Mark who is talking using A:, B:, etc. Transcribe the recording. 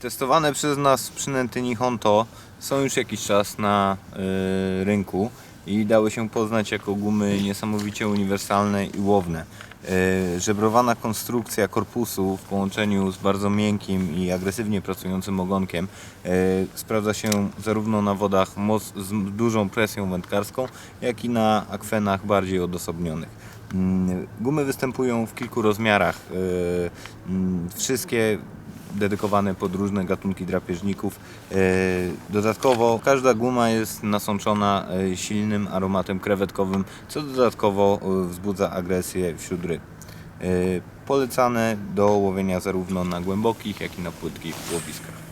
A: Testowane przez nas przynęty Nihonto są już jakiś czas na y, rynku i dały się poznać jako gumy niesamowicie uniwersalne i łowne. Y, żebrowana konstrukcja korpusu w połączeniu z bardzo miękkim i agresywnie pracującym ogonkiem y, sprawdza się zarówno na wodach moc, z dużą presją wędkarską, jak i na akwenach bardziej odosobnionych. Mm, Gumy występują w kilku rozmiarach. y, mm, Wszystkie dedykowane pod różne gatunki drapieżników. E, Dodatkowo każda guma jest nasączona e, silnym aromatem krewetkowym, co dodatkowo e, wzbudza agresję wśród ryb. Polecane do łowienia zarówno na głębokich, jak i na płytkich łowiskach.